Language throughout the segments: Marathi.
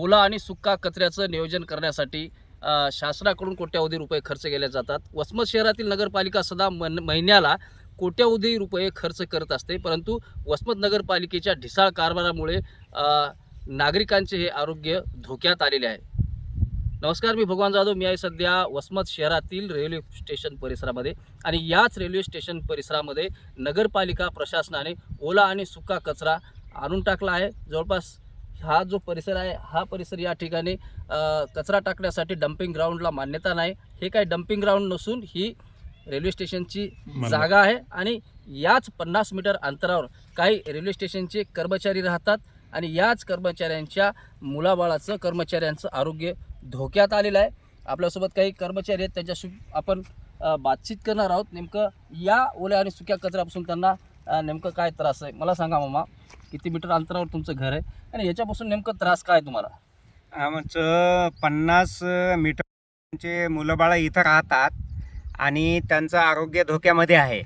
ओला आणि सुक्का कचऱ्याचं नियोजन करण्यासाठी शासनाकडून कोट्यावधी रुपये खर्च केले जातात. वसमत शहरातील नगरपालिका सदा मन महिन्याला कोट्यावधी रुपये खर्च करत असते. परंतु वसमत नगरपालिकेच्या ढिसाळ कारभारामुळे नागरिकांचे हे आरोग्य धोक्यात आलेले आहे. नमस्कार मी भगवान जाधव. मी आहे सध्या वसमत शहरातील रेल्वे स्टेशन परिसरामध्ये आणि याच रेल्वे स्टेशन परिसरामध्ये नगरपालिका प्रशासनाने ओला आणि सुका कचरा आणून टाकला आहे. जवळपास हा जो परिसर आहे हा परिसर या ठिकाणी कचरा टाकण्यासाठी डम्पिंग ग्राउंडला मान्यता नाही. हे काय डम्पिंग ग्राउंड नसून ही रेल्वे स्टेशनची जागा आहे आणि याच पन्नास मीटर अंतरावर काही रेल्वे स्टेशनचे कर्मचारी राहतात आणि याच कर्मचाऱ्यांच्या मुलाबाळाचं कर्मचाऱ्यांचं आरोग्य धोक्यात आलेलं आहे. आपल्यासोबत काही कर्मचारी आहेत त्यांच्याशी आपण बातचीत करणार आहोत. नेमकं या ओल्या आणि सुक्या कचऱ्यापासून त्यांना नेमकं काय त्रास आहे? मला सांगा मामा. किती मीटर अंतरावर तुमचं घर आहे? आणि याच्यापासून नेमकं त्रास काय आहे तुम्हाला? आमचं पन्नास मीटरचे मुलं बाळं इथं राहतात आणि त्यांचं आरोग्य धोक्यामध्ये आहे.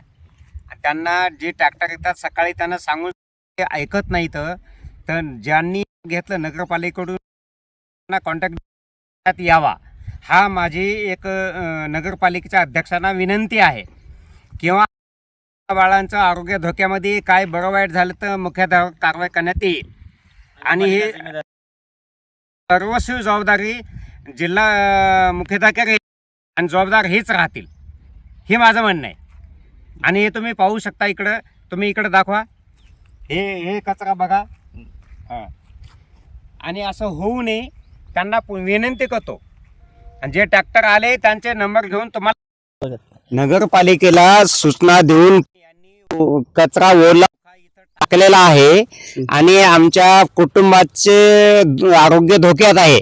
त्यांना जे ट्रॅक्टर येतात सकाळी त्यांना सांगून ते ऐकत नाही तर ज्यांनी घेतलं नगरपालिकेकडून त्यांना कॉन्टॅक्ट यावा. हा माझी एक नगरपालिकेच्या अध्यक्षांना विनंती आहे. किंवा बाळांचं आरोग्य धोक्यामध्ये काय बरं वाईट झालं तर मुख्याधार कारवाई करण्यात येईल. आणि हे सर्वस्वी जबाबदारी जिल्हा मुख्याधिकारी आणि जबाबदार हेच राहतील. हे माझं म्हणणं आहे. आणि हे तुम्ही पाहू शकता इकडं. तुम्ही इकडं दाखवा. हे हे कचरा बघा. हां. आणि असं होऊ नये. त्यांना पु- विनंती करतो. आणि जे ट्रॅक्टर आले त्यांचे नंबर घेऊन तुम्हाला नगरपालिकेला सूचना देऊन कचरा ओला इथं टाकलेला आहे आणि आमच्या कुटुंबाचे आरोग्य धोक्यात आहे.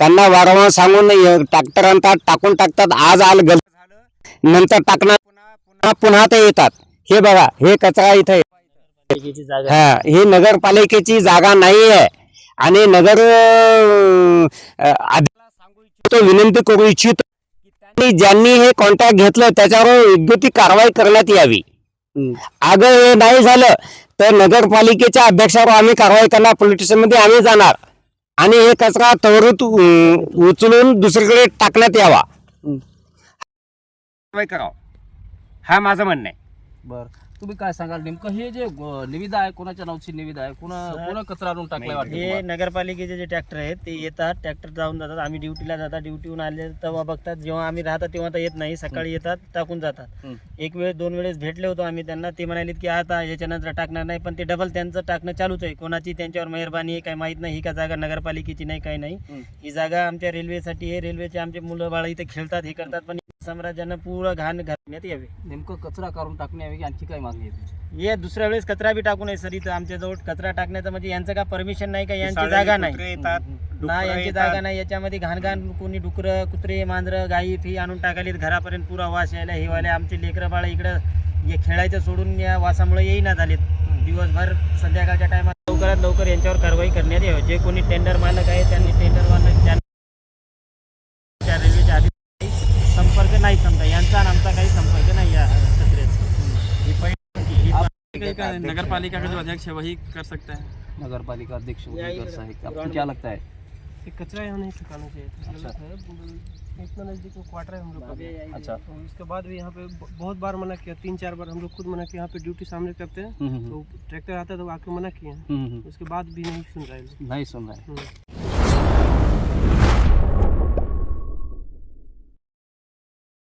त्यांना वारंवार सांगून ट्रॅक्टर आणतात टाकून टाकतात. आज आल गल नंतर टाकणार पुन्हा पुन्हा ते येतात. हे बघा हे कचरा इथे. हा ही नगरपालिकेची जागा नाही आहे आणि नगर इच्छितो विनंती करू इच्छितो की ज्यांनी हे कॉन्ट्रॅक्ट घेतलं त्याच्यावर योग्य ती कारवाई करण्यात यावी. अगं हे नाही झालं. तर नगरपालिकेच्या अध्यक्षावर आम्ही कारवाई करणार. पोलीस स्टेशनमध्ये आम्ही जाणार. आणि हे कचरा त्वरित उ- उचलून दुसरीकडे टाकण्यात यावा. कारवाई करावं. हा माझं म्हणणं आहे. बरं. तुम्ही काय सांगाल? नेमकं हे जे अ, निविदा आहे कोणाच्या नावची निविदा आहे? कोणा सर, कोणा कचरा आणून टाकलाय वाटतं हे तुम्हाला? नगरपालिकेचे जे ट्रॅक्टर आहेत ते येतात ट्रॅक्टर जाऊन जातात. आम्ही ड्युटीला जातात ड्युटीहून आले तेव्हा बघतात. जेव्हा आम्ही राहतात तेव्हा तर येत नाही सकाळी येतात टाकून जातात. हं. एक वेळेस दोन वेळेस भेटले होतो आम्ही त्यांना. ते म्हणाले की आता याच्यानंतर टाकणार नाही पण ते डबल त्यांचं टाकणं चालूच आहे. कोणाची त्यांच्यावर मेहरबानी आहे काही माहीत नाही. ही का जागा नगरपालिकेची नाही काही नाही. हं. ही जागा आमच्या रेल्वेसाठी आहे. रेल्वेचे आमचे मुलं बाळ इथे खेळतात हे करतात पण साम्राज्यानं पूर्ण घाण घालण्यात यावे. नेमकं कचरा काढून टाकण्याऐवजी आणखी काय मागणी आहे तुमची? ये दुसऱ्या वेळेस कचरा बी टाकू नये सर. इथं आमच्याजवळ कचरा टाकण्याचं म्हणजे यांचं का परमिशन नाही का? यांची जागा नाही. येतात ना डुकरं यांची येतात. जागा नाही. याच्यामध्ये घाण घाण कोणी डुकरं कुत्रे मांजरं गाई फी आणून टाकालीत. घरापर्यंत पुरा वास यायला हे वाले आमचे लेकरं बाळ इकडं हे खेळायचं सोडून या वासामुळे येईना झालेत. दिवसभर संध्याकाळच्या टायमात लवकरात लवकर यांच्यावर कारवाई करण्यात यावी. जे कोणी टेंडर मालक आहे त्यांनी टेंडर मालक ज्यांना आणि आमचा काही संपर्क नाही या ही पहिली ही कहीं का जो अध्यक्ष है वही कर सकता है? नगरपालिका अध्यक्ष वही कर सकते आपको क्या लगता है? कचरा यहाँ नहीं फेंकाना चाहिए था अच्छा। गलत है इतना नज़दीक में क्वार्टर है हम लोग का अच्छा तो इसके बाद भी यहाँ पे बहुत बार मना किया तीन चार बार हम लोग खुद मना किया यहाँ पे ड्यूटी सामने करते हैं हम्म, हम्म, तो ट्रैक्टर आता है तो आके मना किए हैं। हम्म, हम्म, उसके बाद भी नहीं सुन रहे नहीं सुन रहे हम्म।